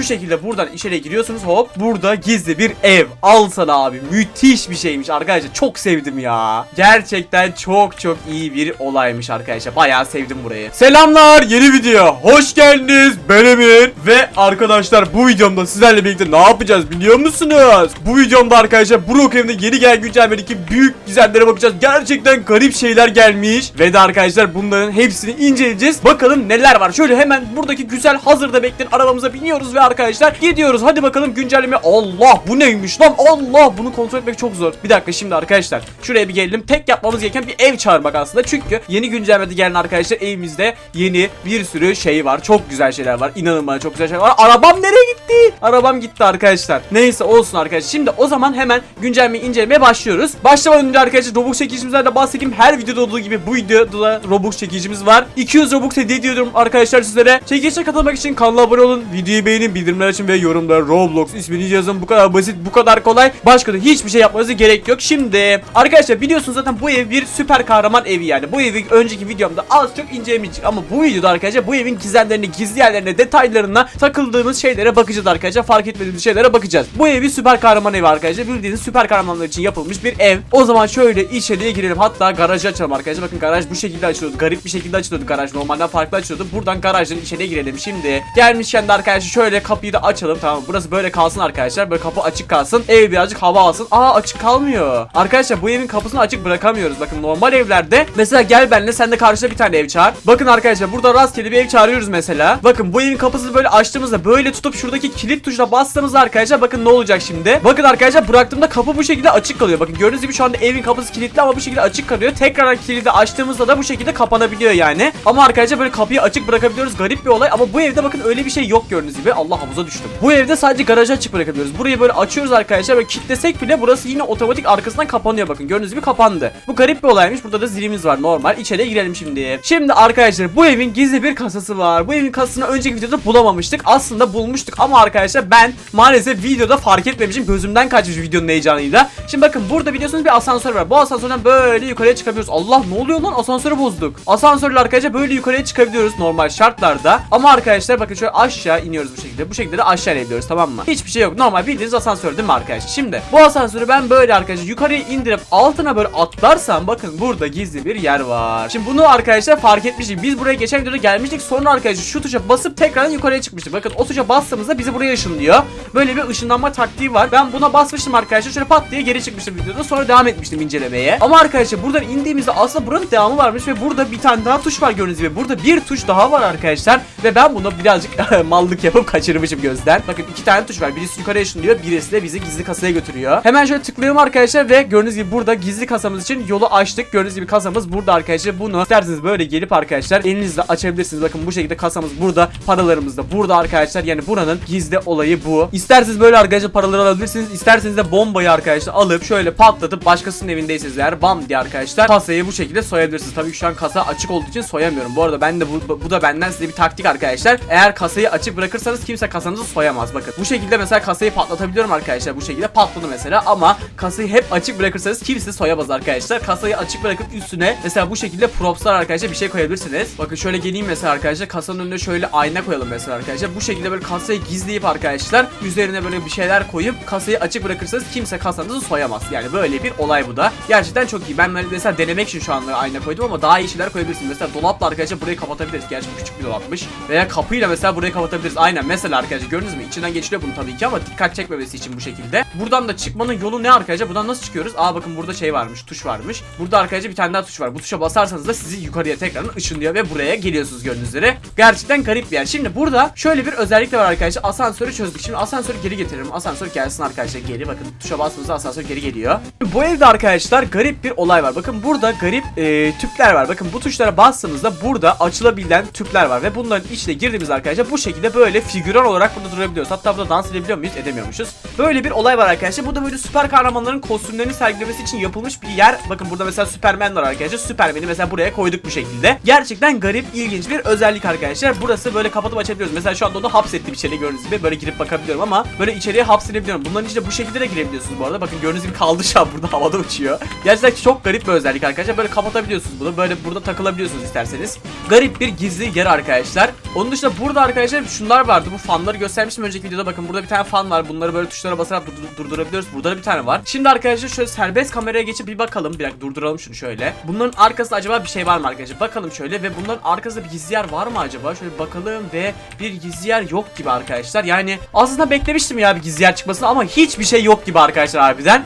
şu şekilde buradan içeri giriyorsunuz hop. Burada gizli bir ev. Al sana abi. Müthiş bir şeymiş arkadaşlar. Çok sevdim ya. Gerçekten çok çok iyi bir olaymış arkadaşlar. Bayağı sevdim burayı. Selamlar yeni video. Hoş geldiniz. Ben Emir. Ve arkadaşlar bu videomda sizlerle birlikte ne yapacağız biliyor musunuz? Bu videomda arkadaşlar Brook evinde yeni gelen güncellemedeki büyük gizemlere bakacağız. Gerçekten garip şeyler gelmiş. Ve de arkadaşlar bunların hepsini inceleyeceğiz. Bakalım neler var. Şöyle hemen buradaki güzel hazırda bekleyen arabamıza biniyoruz ve arkadaşlar gidiyoruz. Hadi bakalım güncelleme. Allah bu neymiş lan? Allah bunu kontrol etmek çok zor. Bir dakika şimdi arkadaşlar şuraya bir gelelim. Tek yapmamız gereken bir ev çağırmak aslında. Çünkü yeni güncellemede gelen arkadaşlar evimizde yeni bir sürü şey var. Çok güzel şeyler var. İnanın bana çok güzel şeyler var. Arabam nereye gitti? Arabam gitti arkadaşlar. Neyse olsun arkadaşlar. Şimdi o zaman hemen güncellemeyi incelemeye başlıyoruz. Başlamadan önce arkadaşlar Robux çekicimizden de bahsedeyim. Her videoda olduğu gibi bu videoda da Robux çekicimiz var. 200 Robux hediye ediyorum arkadaşlar sizlere. Çekilişe katılmak için kanala abone olun. Videoyu beğenin, bildirimler açın ve yorumlara Roblox ismini yazın. Bu kadar basit, bu kadar kolay. Başka da hiçbir şey yapmanıza gerek yok. Şimdi arkadaşlar biliyorsunuz zaten bu ev bir süper kahraman evi yani. Bu evi önceki videomda az çok incelemiştik ama bu videoda arkadaşlar bu evin gizemlerine, gizli yerlerine, detaylarına takıldığımız şeylere bakacağız arkadaşlar. Fark etmediğimiz şeylere bakacağız. Bu ev bir süper kahraman evi arkadaşlar. Bildiğiniz süper kahramanlar için yapılmış bir ev. O zaman şöyle içeriye girelim. Hatta garajı açalım arkadaşlar. Bakın garaj bu şekilde açılıyordu. Garip bir şekilde açılıyordu garaj. Normalden farklı açılıyordu. Buradan garajdan içeriye girelim şimdi. Gelmişken de arkadaşlar şöyle kapıyı da açalım. Tamam burası böyle kalsın arkadaşlar. Böyle kapı açık kalsın. Ev birazcık hava alsın. Aa açık kalmıyor. Arkadaşlar bu evin kapısını açık bırakamıyoruz. Bakın normal evlerde mesela gel benle sen de karşıda bir tane ev çağır. Bakın arkadaşlar burada rastgele bir ev çağırıyoruz mesela. Bakın bu evin kapısını böyle açtığımızda böyle tutup şuradaki kilit tuşuna bastığımızda arkadaşlar bakın ne olacak şimdi. Bakın arkadaşlar bıraktığımda kapı bu şekilde açık kalıyor. Bakın gördüğünüz gibi şu anda evin kapısı kilitli ama bu şekilde açık kalıyor. Tekrar kilidi açtığımızda da bu şekilde kapanabiliyor yani. Ama arkadaşlar böyle kapıyı açık bırakabiliyoruz. Garip bir olay ama bu evde bakın öyle bir şey yok gördüğünüz gibi. Allah havuza düştüm. Bu evde sadece garajı açık bırakabiliyoruz. Burayı böyle açıyoruz arkadaşlar. Böyle kilitlesek bile burası yine otomatik arkasından kapanıyor bakın. Gördüğünüz gibi kapandı. Bu garip bir olaymış. Burada da zilimiz var normal. İçeriye girelim şimdi. Şimdi arkadaşlar bu evin gizli bir kasası var. Bu evin kasasını önceki videoda bulamamıştık. Aslında bulmuştuk ama arkadaşlar ben maalesef videoda fark etmemişim. Gözümden kaçmış videonun heyecanıyla. Şimdi bakın burada biliyorsunuz bir asansör var. Bu asansörden böyle yukarıya çıkabiliyoruz. Allah ne oluyor lan? Asansörü bozduk. Asansörle arkadaşlar böyle yukarıya çıkabiliyoruz normal şartlarda. Ama arkadaşlar bakın şöyle aşağı iniyoruz bu şekilde. Bu şekilde de aşağı inebiliyoruz tamam mı? Hiçbir şey yok. Normal bildiğiniz asansör değil mi arkadaşlar? Şimdi bu asansörü ben böyle arkadaşlar yukarıya indirip altına böyle atlarsam bakın burada gizli bir yer var. Şimdi bunu arkadaşlar fark etmiştik. Biz buraya geçen videoda gelmiştik. Sonra arkadaşlar şu tuşa basıp tekrardan yukarıya çıkmıştık. Bakın o tuşa bastığımızda bizi buraya ışınlıyor. Böyle bir ışınlanma taktiği var. Ben buna basmıştım arkadaşlar. Şöyle pat diye geri çıkmıştım videoda. Sonra devam etmiştim incelemeye. Ama arkadaşlar buradan indiğimizde aslında buranın devamı varmış ve burada bir tane daha tuş var gördüğünüz gibi. Burada bir tuş daha var arkadaşlar. Ve ben bunu birazcık mallık yapıp kaçırmışım gözden. Bakın iki tane tuş var. Birisi yukarıya ışınlıyor. Birisi de bizi gizli kasaya götürüyor. Hemen şöyle tıklıyorum arkadaşlar ve gördüğünüz gibi burada gizli kasamız için yolu açtık. Gördüğünüz gibi kasamız burada arkadaşlar. Bunu isterseniz böyle gelip arkadaşlar elinizle açabilirsiniz. Bakın bu şekilde kasamız burada. Paralarımız da burada arkadaşlar. Yani buranın gizli olayı bu. İsterseniz böyle arkadaşlar paraları alabilirsiniz. İsterseniz de bombayı arkadaşlar alıp şöyle patlatıp başkasının evindeyseniz eğer bam diye arkadaşlar kasayı bu şekilde soyabilirsiniz. Tabii ki şu an kasa açık olduğu için soyamıyorum. Bu arada ben de bu, bu da benden size bir taktik arkadaşlar. Eğer kasayı açık bırakırsanız kimse kasanızı soyamaz. Bakın bu şekilde mesela kasayı patlatabiliyorum arkadaşlar. Bu şekilde patladı mesela ama kasayı hep açık bırakırsanız kimse soyamaz arkadaşlar. Kasayı açık bırakıp üstüne mesela bu şekilde propslar arkadaşlar bir şey koyabilirsiniz. Bakın şöyle geleyim mesela arkadaşlar kasanın önüne şöyle ayna koyalım mesela arkadaşlar. Bu şekilde böyle kasayı gizleyip arkadaşlar üzerine böyle bir şeyler koyup kasayı açık bırakırsanız kimse kasanızı soyamaz. Yani böyle bir olay bu da. Gerçekten çok iyi. Ben mesela denemek için şu anda ayna koydum ama daha iyi şeyler koyabilirsiniz. Mesela dolapla arkadaşlar burayı kapatabiliriz. Gerçi küçük bir dolapmış. Veya kapıyla mesela burayı kapatabiliriz. Aynen mesela arkadaşlar gördünüz mü? İçinden geçiliyor bunu tabii ki ama dikkat çekmemesi için bu şekilde. Buradan da çıkmanın yolu ne arkadaşlar? Buradan nasıl çıkıyoruz? Aa bakın burada şey varmış. Tuş varmış. Burada arkadaşlar bir tane daha tuş var. Bu tuşa basarsanız da sizi yukarıya tekrardan ışınlıyor ve buraya geliyorsunuz gördüğünüz üzere. Gerçekten garip bir yer. Şimdi burada şöyle bir özellik de var arkadaşlar. Asansörü çözdük. Şimdi asansörü geri getirelim. Asansör gelsin arkadaşlar geri. Bakın tuşa bastığınızda asansör geri geliyor. Bu evde arkadaşlar garip bir olay var. Bakın burada garip e, tüpler var. Bakın bu tuşlara bastığımızda burada açılabilen tüpler var ve bunların içine girdiğimiz arkadaşlar bu şekilde böyle figüran olarak burada durabiliyoruz. Hatta burada dans edebiliyor muyuz? Edemiyormuşuz. Böyle bir olay var arkadaşlar. Bu da böyle süper kahramanların kostümlerini sergilemesi için yapılmış bir yer. Bakın burada mesela Superman var arkadaşlar. Superman'i mesela buraya koyduk bu şekilde. Gerçekten garip, ilginç bir özellik arkadaşlar. Burası böyle kapatıp açabiliyoruz. Mesela şu anda onu hapsettim içeri gördüğünüz gibi. Böyle girip bakabiliyorum ama böyle içeriye hapsedebiliyorum. Bunların içine bu şekilde de girebiliyorsunuz bu arada. Bakın gördüğünüz gibi kaldı şu an burada havada uçuyor. Gerçekten çok garip bir özellik arkadaşlar. Böyle kapatabiliyorsunuz bunu. Böyle burada takılabiliyorsunuz isterseniz. Garip bir gizli yer arkadaşlar. Onun dışında burada arkadaşlar şunlar vardı. Bu fanları göstermiştim önceki videoda. Bakın burada bir tane fan var. Bunları böyle tuşlara basarak durdur- durdurabiliyoruz. Burada da bir tane var. Şimdi arkadaşlar şöyle serbest kameraya geçip bir bakalım. Bir dakika durduralım şunu şöyle. Bunların arkasında acaba bir şey var mı arkadaşlar? Bakalım şöyle ve bunların arkasında bir gizli yer var mı acaba? Şöyle bakalım ve bir gizli yer yok gibi arkadaşlar. Yani aslında beklemiştim ya bir gizli yer çıkmasını ama hiçbir şey yok gibi arkadaşlar harbiden.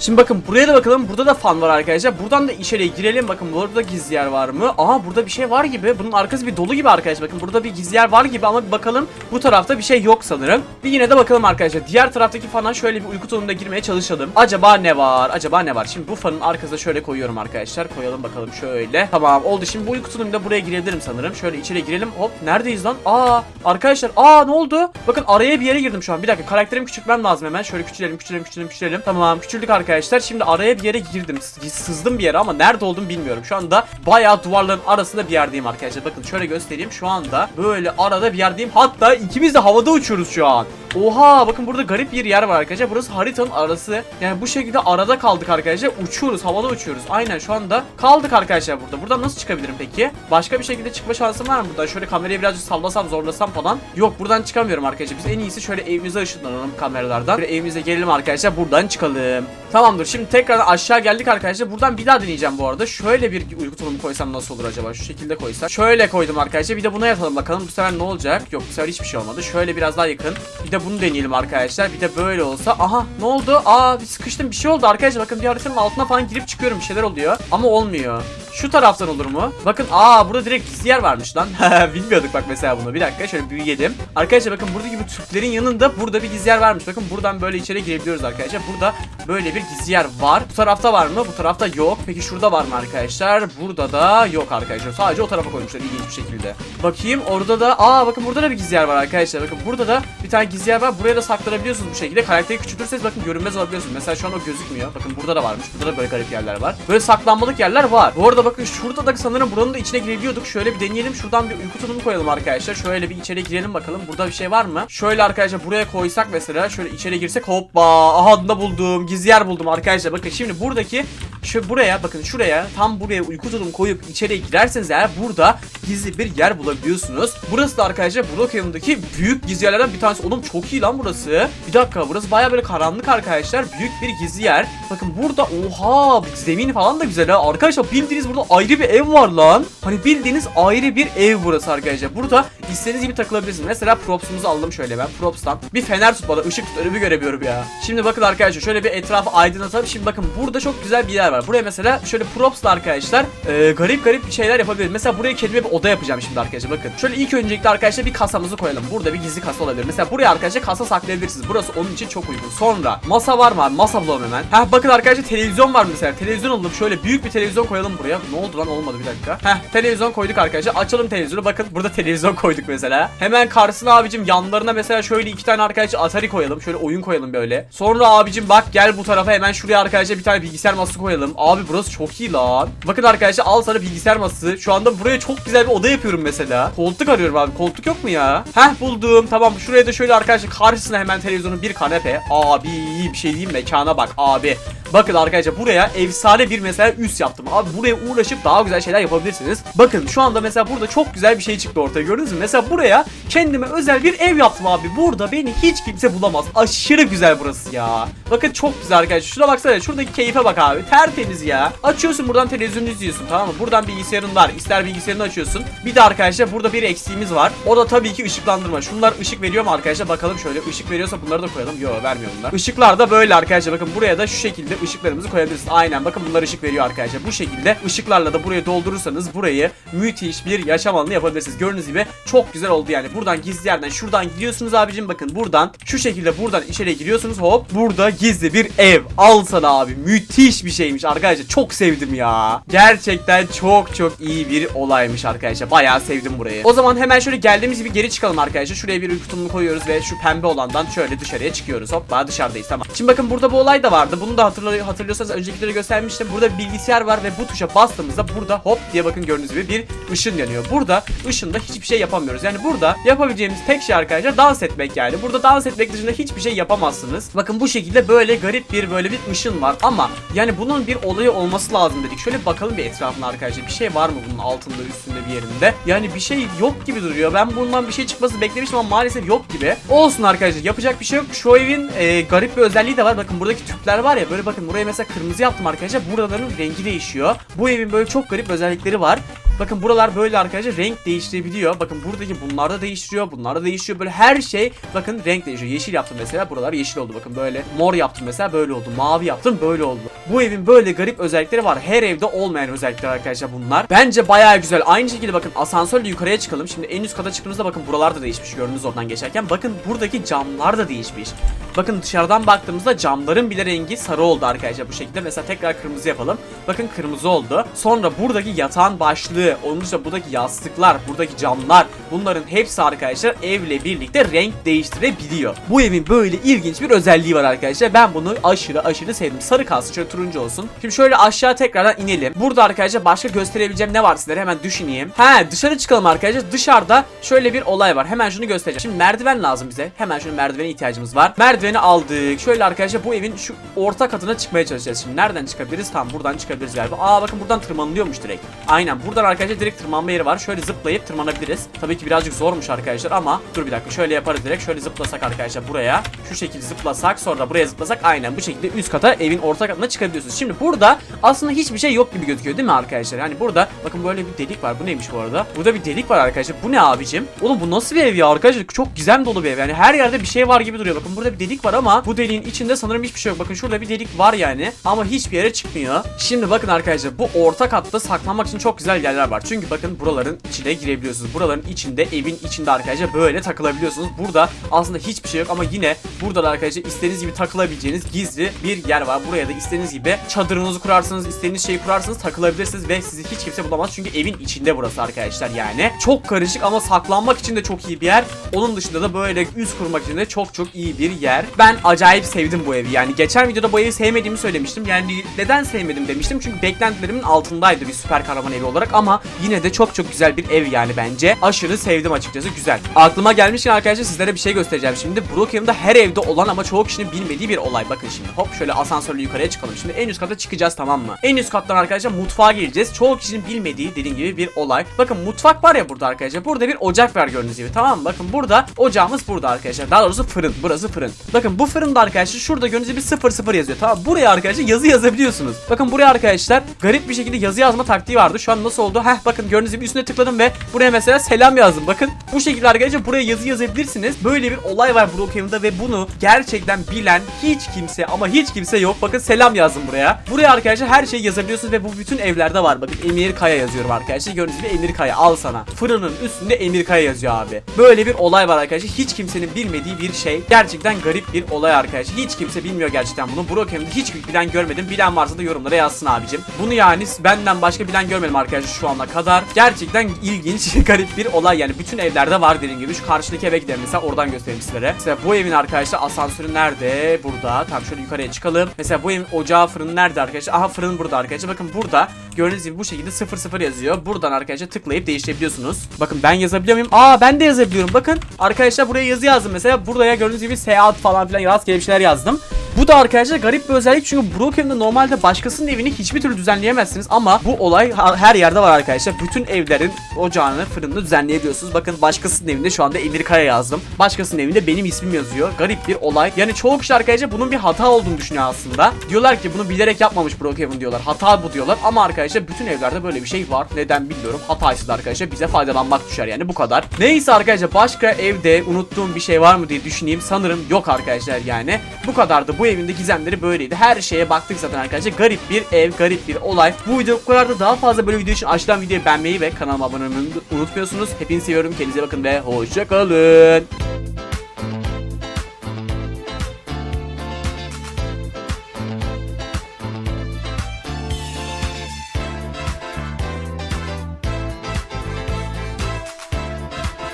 Şimdi bakın buraya da bakalım. Burada da fan var arkadaşlar. Buradan da içeriye girelim. Bakın burada gizli yer var mı? Aha burada bir şey var gibi. Bunun arkası bir dolu gibi arkadaşlar. Bakın burada bir gizli yer var gibi ama bir bakalım. Bu tarafta bir şey yok sanırım. Bir yine de bakalım arkadaşlar. Diğer taraftaki fana şöyle bir uyku tulumuna girmeye çalışalım. Acaba ne var? Acaba ne var? Şimdi bu fanın arkasına şöyle koyuyorum arkadaşlar. Koyalım bakalım şöyle. Tamam oldu. Şimdi bu uyku tulumunda buraya girebilirim sanırım. Şöyle içeri girelim. Hop neredeyiz lan? Aa arkadaşlar. Aa ne oldu? Bakın araya bir yere girdim şu an. Bir dakika karakterimi küçültmem lazım hemen. Şöyle küçülelim küçülelim küçülelim küçülelim. Tamam küçüldük arkadaşlar. Şimdi araya bir yere girdim. Sızdım bir yere ama nerede olduğumu bilmiyorum. Şu anda bayağı duvarların arasında bir yerdeyim arkadaşlar. Bakın şöyle göstereyim. Şu anda böyle arada bir yerdeyim. Hatta ikimiz de havada uçuyoruz şu an. Oha bakın burada garip bir yer var arkadaşlar. Burası haritanın arası. Yani bu şekilde arada kaldık arkadaşlar. Uçuyoruz, havada uçuyoruz. Aynen şu anda kaldık arkadaşlar burada. Buradan nasıl çıkabilirim peki? Başka bir şekilde çıkma şansım var mı buradan? Şöyle kamerayı birazcık sallasam, zorlasam falan. Yok buradan çıkamıyorum arkadaşlar. Biz en iyisi şöyle evimize ışınlanalım kameralardan. Şöyle evimize gelelim arkadaşlar. Buradan çıkalım. Tamamdır. Şimdi tekrar aşağı geldik arkadaşlar. Buradan bir daha deneyeceğim bu arada. Şöyle bir uyku tulumu koysam nasıl olur acaba? Şu şekilde koysam. Şöyle koydum arkadaşlar. Bir de buna yatalım bakalım. Bu sefer ne olacak? Yok bu sefer hiçbir şey olmadı. Şöyle biraz daha yakın. Bir de bunu deneyelim arkadaşlar. Bir de böyle olsa. Aha ne oldu? Aa bir sıkıştım. Bir şey oldu arkadaşlar. Bakın bir haritanın altına falan girip çıkıyorum. Bir şeyler oluyor. Ama olmuyor. Şu taraftan olur mu? Bakın aa burada direkt gizli yer varmış lan. Bilmiyorduk bak mesela bunu. Bir dakika şöyle büyüyelim. Arkadaşlar bakın burada gibi tüplerin yanında burada bir gizli yer varmış. Bakın buradan böyle içeri girebiliyoruz arkadaşlar. Burada böyle bir gizli yer var. Bu tarafta var mı? Bu tarafta yok. Peki şurada var mı arkadaşlar? Burada da yok arkadaşlar. Sadece o tarafa koymuşlar ilginç bir şekilde. Bakayım orada da aa bakın burada da bir gizli yer var arkadaşlar. Bakın burada da bir tane gizli yer var. Buraya da saklanabiliyorsunuz bu şekilde. Karakteri küçültürseniz bakın görünmez olabiliyorsunuz. Mesela şu an o gözükmüyor. Bakın burada da varmış. Burada da böyle garip yerler var. Böyle saklanmalık yerler var. Bu arada bakın şurada da sanırım buranın da içine girebiliyorduk. Şöyle bir deneyelim. Şuradan bir uyku tulumu koyalım arkadaşlar. Şöyle bir içeri girelim bakalım. Burada bir şey var mı? Şöyle arkadaşlar buraya koysak mesela. Şöyle içeri girsek hoppa. Aha da buldum. Gizli yer buldum arkadaşlar. Bakın şimdi buradaki şu buraya bakın şuraya tam buraya uyku tulumu koyup içeriye girerseniz eğer burada gizli bir yer bulabiliyorsunuz. Burası da arkadaşlar Brookhaven'daki büyük gizli yerlerden bir tanesi. Oğlum çok iyi lan burası. Bir dakika burası baya böyle karanlık arkadaşlar. Büyük bir gizli yer. Bakın burada oha zemin falan da güzel ha. Arkadaşlar bildiğiniz burada ayrı bir ev var lan. Hani bildiğiniz ayrı bir ev burası arkadaşlar. Burada istediğiniz gibi takılabilirsiniz. Mesela propsumuzu aldım şöyle ben propstan. Bir fener tut bana ışık tut önümü göremiyorum ya. Şimdi bakın arkadaşlar şöyle bir etrafı aydınlatalım. Şimdi bakın burada çok güzel bir yer var. Buraya mesela şöyle propsla arkadaşlar e, garip garip şeyler yapabiliriz. Mesela buraya kendime bir oda yapacağım şimdi arkadaşlar bakın. Şöyle ilk öncelikle arkadaşlar bir kasamızı koyalım. Burada bir gizli kasa olabilir. Mesela buraya arkadaşlar kasa saklayabilirsiniz. Burası onun için çok uygun. Sonra masa var mı? Masa bulalım hemen. Heh bakın arkadaşlar televizyon var mesela. Televizyon alalım. Şöyle büyük bir televizyon koyalım buraya. Ne oldu lan olmadı bir dakika. Heh televizyon koyduk arkadaşlar. Açalım televizyonu. Bakın burada televizyon koyduk mesela. Hemen karşısına abicim yanlarına mesela şöyle iki tane arkadaşlar Atari koyalım. Şöyle oyun koyalım böyle. Sonra abicim bak gel bu tarafa hemen şuraya arkadaşlar bir tane bilgisayar masası koyalım. Abi burası çok iyi lan. Bakın arkadaşlar al sana bilgisayar masası. Şu anda buraya çok güzel bir oda yapıyorum mesela. Koltuk arıyorum abi. Koltuk yok mu ya? Heh buldum. Tamam şuraya da şöyle arkadaşlar karşısına hemen televizyonun bir kanepe. Abi bir şey diyeyim mekana bak abi. Bakın arkadaşlar buraya efsane bir mesela üst yaptım. Abi buraya uğraşıp daha güzel şeyler yapabilirsiniz. Bakın şu anda mesela burada çok güzel bir şey çıktı ortaya gördünüz mü? Mesela buraya kendime özel bir ev yaptım abi. Burada beni hiç kimse bulamaz. Aşırı güzel burası ya. Bakın çok güzel arkadaşlar. Şuna baksana şuradaki keyfe bak abi. Tertemiz ya. Açıyorsun buradan televizyonu izliyorsun tamam mı? Buradan bilgisayarın var. İster bilgisayarını açıyorsun. Bir de arkadaşlar burada bir eksiğimiz var. O da tabii ki ışıklandırma. Şunlar ışık veriyor mu arkadaşlar? Bakalım şöyle. Işık veriyorsa bunları da koyalım. Yok vermiyor bunlar. Işıklar da böyle arkadaşlar. Bakın buraya da şu şekilde ışıklarımızı koyabiliriz. Aynen bakın bunlar ışık veriyor arkadaşlar. Bu şekilde ışıklarla da buraya doldurursanız burayı müthiş bir yaşam alanı yapabilirsiniz. Gördüğünüz gibi çok güzel oldu yani. Buradan gizli yerden şuradan gidiyorsunuz abicim. Bakın buradan şu şekilde buradan içeri giriyorsunuz. Hop burada gizli bir ev. Al sana abi. Müthiş bir şeymiş arkadaşlar. Çok sevdim ya. Gerçekten çok çok iyi bir olaymış arkadaşlar. Bayağı sevdim burayı. O zaman hemen şöyle geldiğimiz gibi geri çıkalım arkadaşlar. Şuraya bir uyku koyuyoruz ve şu pembe olandan şöyle dışarıya çıkıyoruz. Hoppa dışarıdayız tamam. Şimdi bakın burada bu olay da vardı. Bunu da hatırla videoları hatırlıyorsanız önceki videoda göstermiştim. Burada bilgisayar var ve bu tuşa bastığımızda burada hop diye bakın gördüğünüz gibi bir ışın yanıyor. Burada ışında hiçbir şey yapamıyoruz. Yani burada yapabileceğimiz tek şey arkadaşlar dans etmek yani. Burada dans etmek dışında hiçbir şey yapamazsınız. Bakın bu şekilde böyle garip bir böyle bir ışın var ama yani bunun bir olayı olması lazım dedik. Şöyle bakalım bir etrafına arkadaşlar. Bir şey var mı bunun altında üstünde bir yerinde? Yani bir şey yok gibi duruyor. Ben bundan bir şey çıkması beklemiştim ama maalesef yok gibi. Olsun arkadaşlar yapacak bir şey yok. Şu evin e, garip bir özelliği de var. Bakın buradaki tüpler var ya böyle bakın buraya mesela kırmızı yaptım arkadaşlar. Buraların rengi değişiyor. Bu evin böyle çok garip özellikleri var. Bakın buralar böyle arkadaşlar renk değiştirebiliyor. Bakın buradaki bunlar da değiştiriyor. Bunlar da değişiyor. Böyle her şey bakın renk değişiyor. Yeşil yaptım mesela. Buralar yeşil oldu. Bakın böyle mor yaptım mesela böyle oldu. Mavi yaptım böyle oldu. Bu evin böyle garip özellikleri var. Her evde olmayan özellikler arkadaşlar bunlar. Bence bayağı güzel. Aynı şekilde bakın asansörle yukarıya çıkalım. Şimdi en üst kata çıktığımızda bakın buralar da değişmiş. Gördünüz oradan geçerken. Bakın buradaki camlar da değişmiş. Bakın dışarıdan baktığımızda camların bile rengi sarı oldu arkadaşlar bu şekilde. Mesela tekrar kırmızı yapalım. Bakın kırmızı oldu. Sonra buradaki yatağın başlığı, onun dışında buradaki yastıklar, buradaki camlar bunların hepsi arkadaşlar evle birlikte renk değiştirebiliyor. Bu evin böyle ilginç bir özelliği var arkadaşlar. Ben bunu aşırı aşırı sevdim. Sarı kalsın şöyle turuncu olsun. Şimdi şöyle aşağı tekrardan inelim. Burada arkadaşlar başka gösterebileceğim ne var sizlere hemen düşüneyim. He dışarı çıkalım arkadaşlar. Dışarıda şöyle bir olay var. Hemen şunu göstereceğim. Şimdi merdiven lazım bize. Hemen şöyle merdivene ihtiyacımız var. Merdiveni aldık. Şöyle arkadaşlar bu evin şu orta katına çıkmaya çalışacağız. Şimdi nereden çıkabiliriz? Tamam buradan çıkabiliriz galiba. Aa bakın buradan tırmanılıyormuş direkt. Aynen buradan arkadaşlar direkt tırmanma yeri var. Şöyle zıplayıp tırmanabiliriz. Tabii ki birazcık zormuş arkadaşlar ama dur bir dakika şöyle yaparız direkt. Şöyle zıplasak arkadaşlar buraya. Şu şekilde zıplasak sonra buraya zıplasak aynen bu şekilde üst kata evin orta katına çıkabiliyorsunuz. Şimdi burada aslında hiçbir şey yok gibi gözüküyor değil mi arkadaşlar? Yani burada bakın böyle bir delik var. Bu neymiş bu arada? Burada bir delik var arkadaşlar. Bu ne abicim? Oğlum bu nasıl bir ev ya arkadaşlar? Çok gizem dolu bir ev. Yani her yerde bir şey var gibi duruyor. Bakın burada bir delik var ama bu deliğin içinde sanırım hiçbir şey yok. Bakın şurada bir delik var yani ama hiçbir yere çıkmıyor. Şimdi bakın arkadaşlar bu orta katta saklanmak için çok güzel yerler var. Çünkü bakın buraların içine girebiliyorsunuz. Buraların içinde evin içinde arkadaşlar böyle takılabiliyorsunuz. Burada aslında hiçbir şey yok ama yine burada da arkadaşlar istediğiniz gibi takılabileceğiniz gizli bir yer var. Buraya da istediğiniz gibi çadırınızı kurarsınız, istediğiniz şeyi kurarsanız takılabilirsiniz ve sizi hiç kimse bulamaz. Çünkü evin içinde burası arkadaşlar yani. Çok karışık ama saklanmak için de çok iyi bir yer. Onun dışında da böyle üst kurmak için de çok çok iyi bir yer. Ben acayip sevdim bu evi. Yani geçen videoda bu evi sevmediğimi söylemiştim. Yani neden sevmedim demiştim. Çünkü beklentilerimin altındaydı bir süper kahraman evi olarak ama yine de çok çok güzel bir ev yani bence. Aşırı sevdim açıkçası. Güzel. Aklıma gelmişken arkadaşlar sizlere bir şey göstereceğim. Şimdi Brookhaven'da her evde olan ama çoğu kişinin bilmediği bir olay. Bakın şimdi hop şöyle asansörle yukarıya çıkalım. Şimdi en üst kata çıkacağız tamam mı? En üst kattan arkadaşlar mutfağa gireceğiz. Çoğu kişinin bilmediği dediğim gibi bir olay. Bakın mutfak var ya burada arkadaşlar. Burada bir ocak var gördüğünüz gibi tamam mı? Bakın burada ocağımız burada arkadaşlar. Daha doğrusu fırın. Burası fırın. Bakın bu fırında arkadaşlar şurada gördüğünüz gibi 00 yazıyor. Tamam buraya arkadaşlar yazı yazabiliyorsunuz. Bakın buraya arkadaşlar garip bir şekilde yazı yazma taktiği vardı. Şu an nasıl oldu? Heh bakın gördüğünüz gibi üstüne tıkladım ve buraya mesela selam yazdım. Bakın bu şekilde arkadaşlar buraya yazı yazabilirsiniz. Böyle bir olay var Brookhaven'da ve bunu gerçekten bilen hiç kimse ama hiç kimse yok. Bakın selam yazdım buraya. Buraya arkadaşlar her şeyi yazabiliyorsunuz ve bu bütün evlerde var. Bakın Emir Kaya yazıyorum arkadaşlar. Gördüğünüz gibi Emir Kaya al sana. Fırının üstünde Emir Kaya yazıyor abi. Böyle bir olay var arkadaşlar. Hiç kimsenin bilmediği bir şey. Gerçekten garip bir olay arkadaşlar. Hiç kimse bilmiyor gerçekten bunu. Brookhaven'da hiç bilen görmedim. Bilen varsa da yorumlara yazsın abicim. Bunu yani benden başka bilen görmedim arkadaşlar şu ana kadar. Gerçekten ilginç, garip bir olay yani. Bütün evlerde var dediğim gibi. Şu karşıdaki eve gidelim mesela oradan göstereyim sizlere. Mesela bu evin arkadaşlar asansörü nerede? Burada. Tam şöyle yukarıya çıkalım. Mesela bu evin ocağı fırını nerede arkadaşlar? Aha fırın burada arkadaşlar. Bakın burada gördüğünüz gibi bu şekilde 00 yazıyor. Buradan arkadaşlar tıklayıp değiştirebiliyorsunuz. Bakın ben yazabiliyor muyum? Aa ben de yazabiliyorum. Bakın arkadaşlar buraya yazı yazdım. Mesela buraya gördüğünüz gibi seyahat falan filan rastgele bir şeyler yazdım. Bu da arkadaşlar garip bir özellik çünkü Brookhaven'da normalde başkasının evini hiçbir türlü düzenleyemezsiniz ama bu olay her yerde var arkadaşlar. Bütün evlerin ocağını, fırınını düzenleyebiliyorsunuz. Bakın başkasının evinde şu anda Emir Kaya yazdım. Başkasının evinde benim ismim yazıyor. Garip bir olay. Yani çoğu kişi arkadaşlar bunun bir hata olduğunu düşünüyor aslında. Diyorlar ki bunu bilerek yapmamış Brookhaven diyorlar. Hata bu diyorlar ama arkadaşlar bütün evlerde böyle bir şey var. Neden bilmiyorum. Hataysız arkadaşlar bize faydalanmak düşer yani bu kadar. Neyse arkadaşlar başka evde unuttuğum bir şey var mı diye düşüneyim. Sanırım yok arkadaşlar yani. Bu kadardı. Bu evinde gizemleri böyleydi. Her şeye baktık zaten arkadaşlar. Garip bir ev, garip bir olay. Bu video bu kadar da daha fazla böyle video için aşağıdan videoyu beğenmeyi ve kanalıma abone olmayı unutmuyorsunuz. Hepinizi seviyorum. Kendinize bakın ve hoşçakalın.